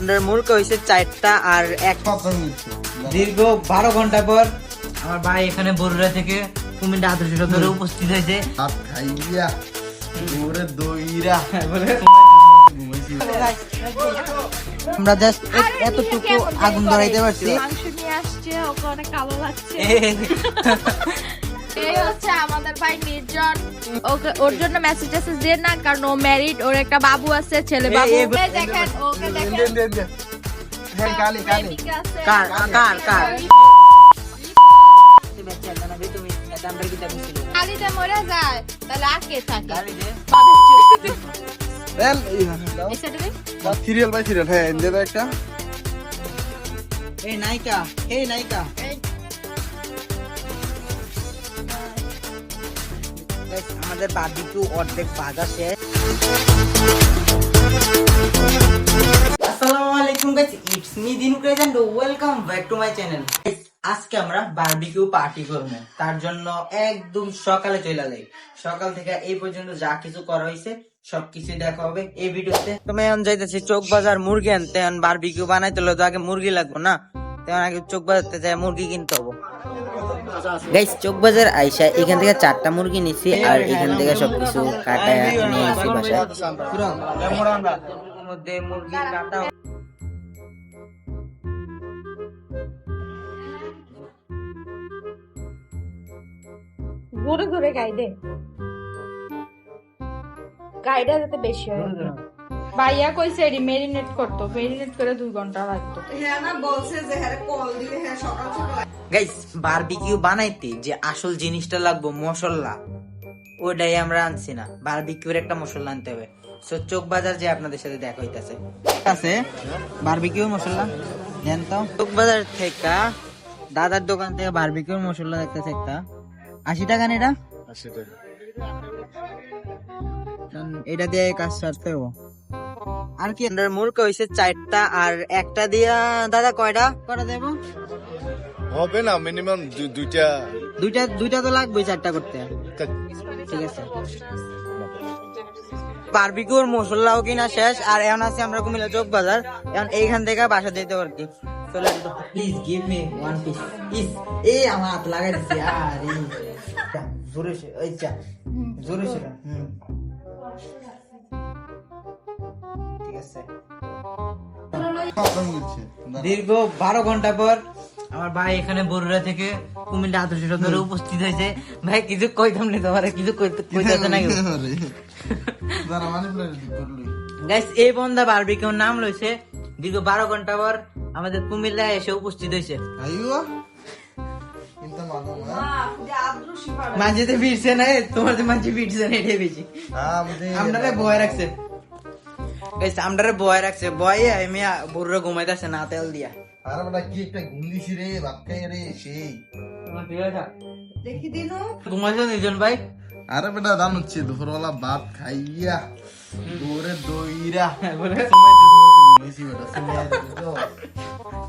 আপনার মুরগি হয়েছে চারটা আর এক দীর্ঘ বারো ঘণ্টা পর আমার ভাই এখানে বরুড়া থেকে কুমিল্লা আদর্শ সদরে উপস্থিত হয়েছে। আমরা জাস্ট এতটুকু আগুন ধরাইতে পারছি। মাংস নিয়ে আসছে ওকে অনেক কালো লাগছে। এই হচ্ছে আমাদের ভাই নির্জন। ওকে ওর জন্য মেসেজ টেসেজ দিয়ে না কারণ ও ম্যারিড ওর একটা বাবু আছে ছেলে বাবু। ওকে দেখেন ওকে দেখেন। হ্যাঁ কালি কালি। কার কার কার কালিতে মরে যায় তাহলে আর কে থাকে? এই সাইডে দেখ। সিরিয়াল বাই সিরিয়াল হ্যাঁ একটা। এই নায়িকা এই নায়িকা। আমাদের বারবিকিউ অর্ধেক ভাজা শেষ। আসসালামু আলাইকুম guys it's me Dinu craze and welcome back to my channel আজকে আমরা বারবিকিউ পার্টি করব। তার জন্য একদম সকালে চলে যাই সকাল থেকে এই পর্যন্ত যা কিছু করা হয়েছে সবকিছু দেখা হবে এই ভিডিওতে। তুমি এখন যাইতেছি চোখ বাজার মুরগি আনতে বারবিকিউ বানাইতে হলে তো আগে মুরগি লাগবে না। তেমন আগে চোখ বাজারতে যাই মুরগি কিনতে হব। গাইস চোখ বাজার আইসা এখান থেকে চারটা মুরগি নিছি আর এখান থেকে সবকিছু কাটায় নিয়ে এসেছি বাসায়। মধ্যে মুরগি কাটা গাইডে গাইডা যাতে বেশি হয়। ভাইয়া কইছে এডি মেরিনেট করতো। মেরিনেট করে দুই ঘণ্টা লাগতো গাইস বারবিকিউ বানাইতে যে আসল জিনিসটা লাগবে মশলা ওটাই আমরা আনছি না। বারবিকিউর একটা মশলা আনতে হবে। সো চোখ বাজার যে আপনাদের সাথে দেখা হইতাছে। আছে? বারবিকিউ মশলা? দেন তো। চোখ বাজার থেকে দাদার দোকান থেকে বারবিকিউর মশলা দেখতেছে একটা আশি টাকা না এটা? কারণ এটা দিয়ে কাজ সারতে হব। আর কি? আপনার মুরগি হয়েছে চারটা আর একটা দিয়া দাদা কয়টা? কয়টা দেবো? হবে না মিনিমাম দুইটা। দুইটা দুইটা তো লাগবে চারটা করতে। ঠিক আছে। বারবিকিউর মশলাও কিনা শেষ আর এখন আছে আমরা কুমিল্লা চোখ বাজার। এখন এইখান থেকে বাসা যেতে পারছি চলে please give me one piece please এই আমার হাত লাগাই দিছি। আরে জোরে সে চা জোরে সে হুম। আছে দীর্ঘ বারো ঘণ্টা পর আমার ভাই এখানে বরুড়া থেকে কুমিল্লা আদর্শ সদরে উপস্থিত হয়েছে। ভাই কিছু কইতাম না তোমার? কিছু কইতে না গাইস এই বন্ধা বারবিকিউর নাম লইছে। দীর্ঘ বারো ঘণ্টা পর আমাদের কুমিল্লা এসে উপস্থিত হয়েছে। মাঝেতে ফিরছে না তোমার তো মাঝে ফিরছে না এটাই বেশি। আমরারে বয় রাখছে গাইস আমরারে বয় রাখছে। বয়ে আমি বরুড়া ঘুমাইতেছে না তেল দিয়া। আরে বেটা কি একটা ঘুম দিছি রে ভাত খাই রে সেই। ঘুমাইছো নিজন ভাই? আরে বেটা দান হচ্ছে দুপুরবেলা ভাত খাইয়া ওরে দইরা।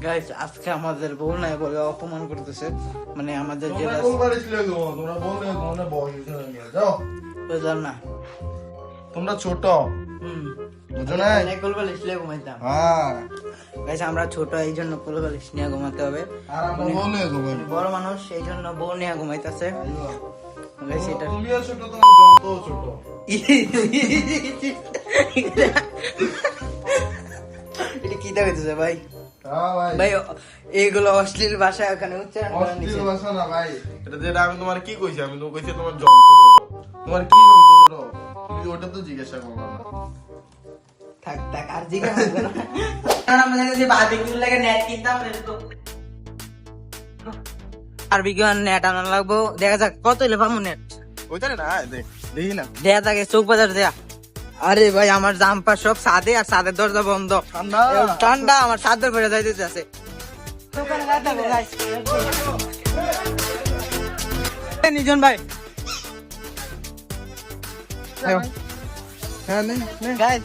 গাইস আজকে আমাদের বউ নাই বলে অপমান করতেছে। মানে আমাদের যে তোমরা বললে বয়স না। তোমরা ছোট। হুম। বুঝো না নিয়ে ঘুমাইতাম। হ্যাঁ। গাইস আমরা ছোট এই জন্য কোলবালিশ নিয়ে ঘুমাতে হবে। আর আমরা বলে ঘুমাই। বড় মানুষ এই জন্য বউ নিয়ে ঘুমাইতেছে। গাইস এটা তুমিও ছোট তোমার যন্ত্রও ছোট। এটা কি দেখাইতেছে ভাই? হ্যাঁ ভাই। ভাই এইগুলো অশ্লীল ভাষা ওখানে উচ্চারণ করে ভাষা না ভাই। এটা যেটা আমি তোমার কি কইছি আমি তো কইছি তোমার যন্ত্র তোমার কি যন্ত্র জিজ্ঞাসা করবা থাক থাক আর জিজ্ঞাসা হবে না। কারণ আমাদের কাছে বারবিকিউ লাগে নেট কিনতাম তো বারবিকিউ নেট আনা লাগবো। দেখা যাক কত পাবো নেট ওইটা না দেখি না। দেয়া থাকে চৌক বাজার দেয়া। আরে ভাই আমার জাম্পার সব সাদে আর সাদের দরজা বন্ধ। ঠান্ডা। ঠান্ডা আমার সাদের করে যাইতে আছে। নিজন ভাই। হ্যাঁ নে নে। গাইস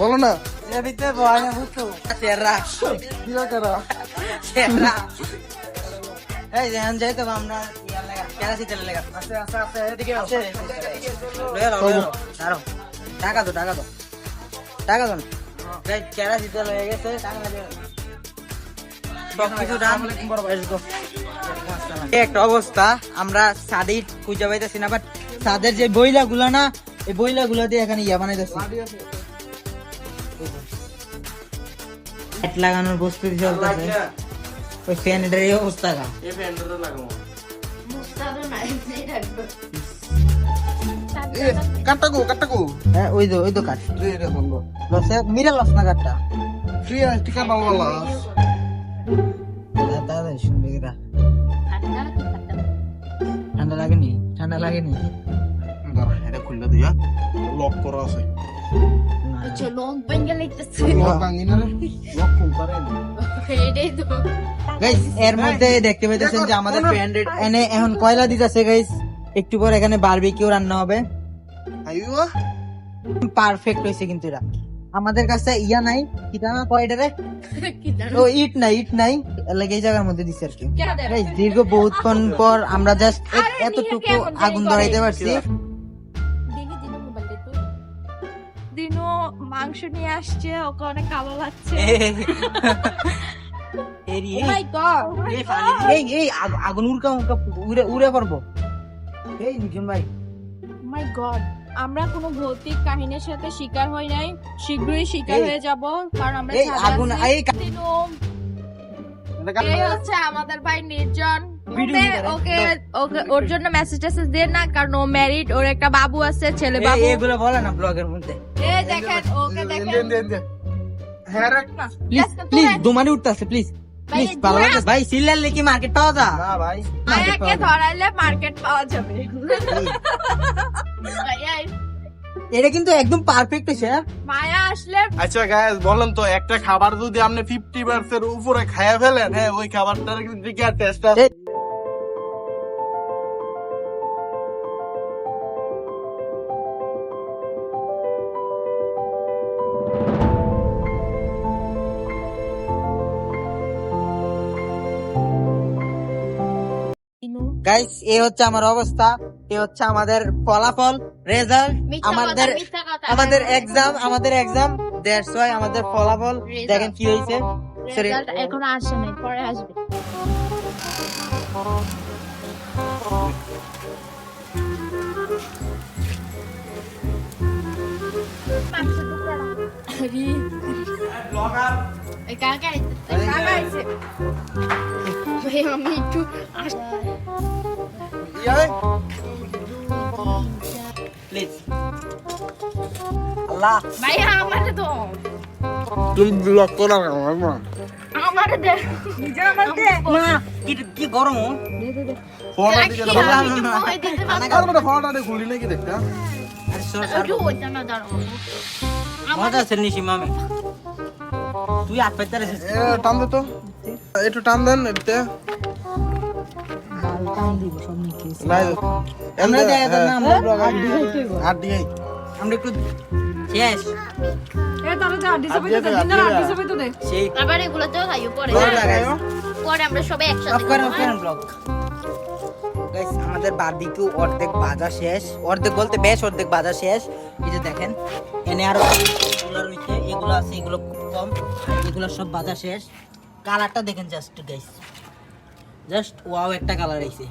বলো না। ভিতরে বয় না বুঝছ? সেরা করা সেরা এই যেন যাই তো আমরা ইয়ার লাগা কেরাসি তেল লাগা? আস্তে আস্তে আস্তে এদিকে আসো। লয়ে যাও দাঁড়াও টাকা দাও টাকা দাও। টাকা দাও গাইস কেরা হয়ে গেছে? টাকা একটা অবস্থা আমরা সাদি খুঁজে পাইতেছি না বাট সাদের যে বইলা গুলো না এই বইলা গুলো দিয়ে এখানে ইয়া বানাইতেছি লাইট লাগানোর প্রস্তুতি চলতেছে ওই ফ্যানের এই অবস্থা গা। এই ফ্যানটা লাগাবো। এ কাটটা গো কাটটা গো হ্যাঁ ওই তো ওই রে বন্ধ লসে মিরা লস না কাঠটা ফ্রি টিকা বাংলা দাদা শুনবে ঠান্ডা লাগেনি? ঠান্ডা লাগেনি? এটা খুললে দিয়া লক করা আছে। লক ভাঙি না লক খুল পারে গাইস এর মধ্যে দেখতে পাইতেছেন যে আমাদের ফ্রেন্ড এনে এখন কয়লা দিতেছে গাইস একটু পর এখানে বারবিকিউ রান্না হবে। আইও। পারফেক্ট হয়েছে কিন্তু এরা। আমাদের কাছে ইয়া নাই কিটা না কয়টারে ও ইট নাই ইট নাই। লাগে এই জায়গার মধ্যে দিছে আর কি। দীর্ঘ বহুতক্ষণ পর আমরা জাস্ট এতটুকু আগুন ধরাইতে পারছি। মাংস নিয়ে আসছে ওকে অনেক কালো লাগছে। এরি, my God! এই এই এই আগুন উড়কা উড়কা উড়ে উড়ে পড়ব। এই নিজন ভাই। My আমরা কোনো ভৌতিক কাহিনীর সাথে শিকার হই নাই। শীঘ্রই শিকার হয়ে যাব কারণ আমরা এই আগুন হচ্ছে আমাদের ভাই নির্জন। ওকে ওকে ওকে ওর জন্য মেসেজ টেসেজ দেন না কারণ ও ম্যারিড ওর একটা বাবু আছে ছেলে বাবু। এগুলো বলে না ব্লগের মধ্যে। এই দেখেন ওকে দেখেন। হ্যাঁ রে প্লিজ প্লিজ দুমানি উঠতেছে প্লিজ প্লিজ ভালো লাগে ভাই সিলার কি মার্কেট পাওয়া যা। না ভাই। মায়াকে ধরাইলে মার্কেট পাওয়া যাবে। এটা কিন্তু একদম পারফেক্ট হ্যাঁ? মায়া আসলে আচ্ছা গাইস বলেন তো একটা খাবার যদি আপনি ফিফটি পার্সেন্ট উপরে খাইয়া ফেলেন হ্যাঁ ওই খাবারটার কিন্তু কি আর টেস্ট আছে? গাইস এই হচ্ছে আমার অবস্থা এই হচ্ছে আমাদের ফলাফল রেজাল্ট আমাদের আমাদের এক্সাম আমাদের এক্সাম দ্যাটস ওয়াই আমাদের ফলাফল দেখেন কি হয়েছে। এখনও আসে নাই পরে আসবে। কাকা কাকা আমি একটু প্লিজ আল্লাহ ভাই, আমারে দাও। তুমি ব্লক করো না আমার আমারে দে। আমারে দে। মা কি কি গরম? ফোনটা রাখি, দাও আমি কি ভয় দিতে পারব? আর বড় ফোনটা দিয়ে খুলি নাকি দেখতে আরে সর, সর। একটু ওইটা না দাঁড়াও। মজা আছে নিশি মামি তুই হাত পাইতে এ টান দে তো একটু টান দেন এতে আমরা একটু শেষ। আবার খাইও পরে পরে আমরা সবাই একসাথে আমাদের বারবিকিউ অর্ধেক বাজা শেষ। অর্ধেক বলতে বেশ অর্ধেক বাজা শেষ। এই যে দেখেন এনে আরও এগুলো রয়েছে এগুলো আছে এগুলো খুব কম। এগুলো সব ভাজা শেষ। কালারটা দেখেন জাস্ট গাইস জাস্ট ওয়াও একটা কালার আইছে।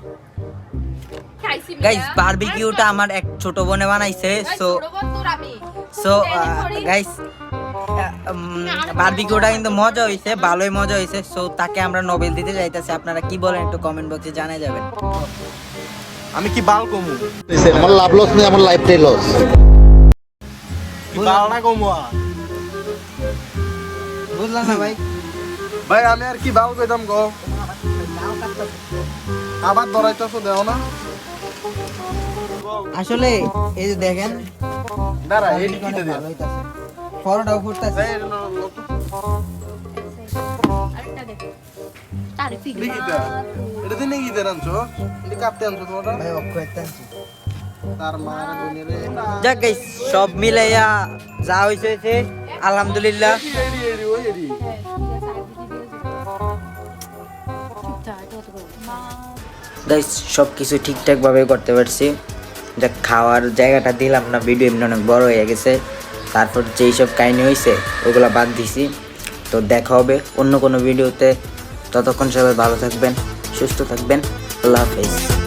গাইস। বারবিকিউটা আমার এক ছোট বোনে বানাইছে সো। সো গাইস বারবিকিউটা কিন্তু মজা হয়েছে ভালোই মজা হয়েছে সো তাকে আমরা নোবেল দিতে চাইতেছি আপনারা কি বলেন একটু কমেন্ট বক্সে জানিয়ে যাবেন। আমি কি বাল কমু? আমার লাভ লস নেই আমার লাইফটাই লস বাল না কমু বুঝলাম না ভাই। ভাই আমি আর কি বাল কইতাম গো? আবার ধরাইতেছো দেও না। আসলে এই যে দেখেন দাঁড়া এই কি দে ভালো হইতাছে। আরেকটা দে। তারে ফিক এটা দিনে কি দেন আনছো? এটা কাটতে আনছো তোমরা ভাই অক্ষ আনছি। তার মার বনে রে যাক গাইস সব মিলাইয়া যা হইছে হইছে আলহামদুলিল্লাহ। গাইস সব কিছু ঠিকঠাকভাবে করতে পারছি। যা খাওয়ার জায়গাটা দিলাম না ভিডিও এমনি অনেক বড় হয়ে গেছে। তারপর যেই সব কাহিনি হয়েছে ওগুলো বাদ দিছি। তো দেখা হবে অন্য কোনো ভিডিওতে ততক্ষণ সবাই ভালো থাকবেন, সুস্থ থাকবেন। আল্লাহ হাফেজ।